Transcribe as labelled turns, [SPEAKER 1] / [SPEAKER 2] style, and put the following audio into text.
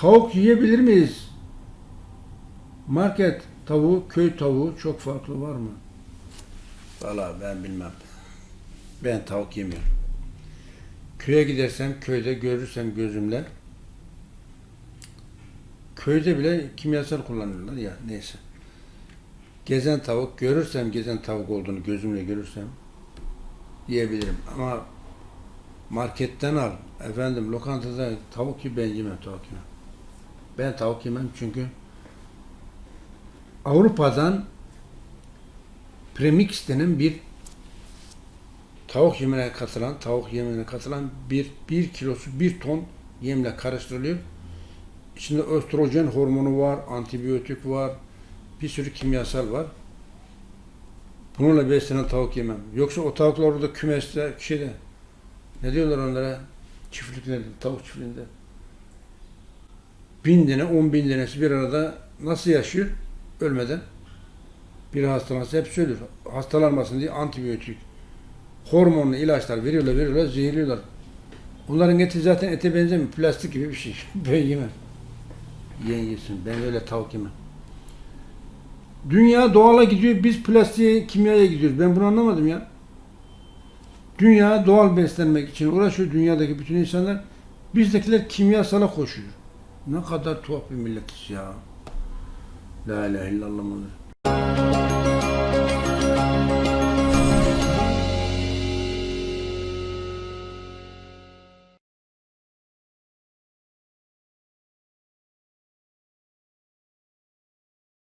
[SPEAKER 1] Tavuk yiyebilir miyiz? Market tavuğu, köy tavuğu çok farklı var mı? Valla ben bilmem. Ben tavuk yemiyorum. Köye gidersem, köyde görürsem gözümle köyde bile kimyasal kullanıyorlar ya neyse. Gezen tavuk görürsem gezen tavuk olduğunu gözümle görürsem yiyebilirim ama marketten al efendim lokantada tavuk ki ben yemem tavuk yemem. Ben tavuk yemem çünkü Avrupa'dan premix denen bir tavuk yemine katılan, tavuk yemine katılan bir, bir kilosu bir ton yemle karıştırılıyor. İçinde östrojen hormonu var, antibiyotik var, bir sürü kimyasal var. Bununla beslenen tavuk yemem. Yoksa o tavuklar orada kümeste, şeyde, ne diyorlar onlara? Çiftliklerde, tavuk çiftliğinde. Bin tane, on bin tanesi bir arada nasıl yaşıyor? Ölmeden. Bir hastalanırsa hepsi ölür. Hastalanmasın diye antibiyotik, hormonlu ilaçlar veriyorlar, veriyorlar, zehirliyorlar. Onların eti zaten ete benzemiyor. Plastik gibi bir şey. Ben yemem. Yiyen yesin. Ben öyle tavuk yemem. Dünya doğala gidiyor, biz plastiğe, kimyaya gidiyoruz. Ben bunu anlamadım ya. Dünya doğal beslenmek için uğraşıyor dünyadaki bütün insanlar. Bizdekiler kimyasala koşuyor. Ne kadar tuhaf bir milletiz ya. La ilahe illallah.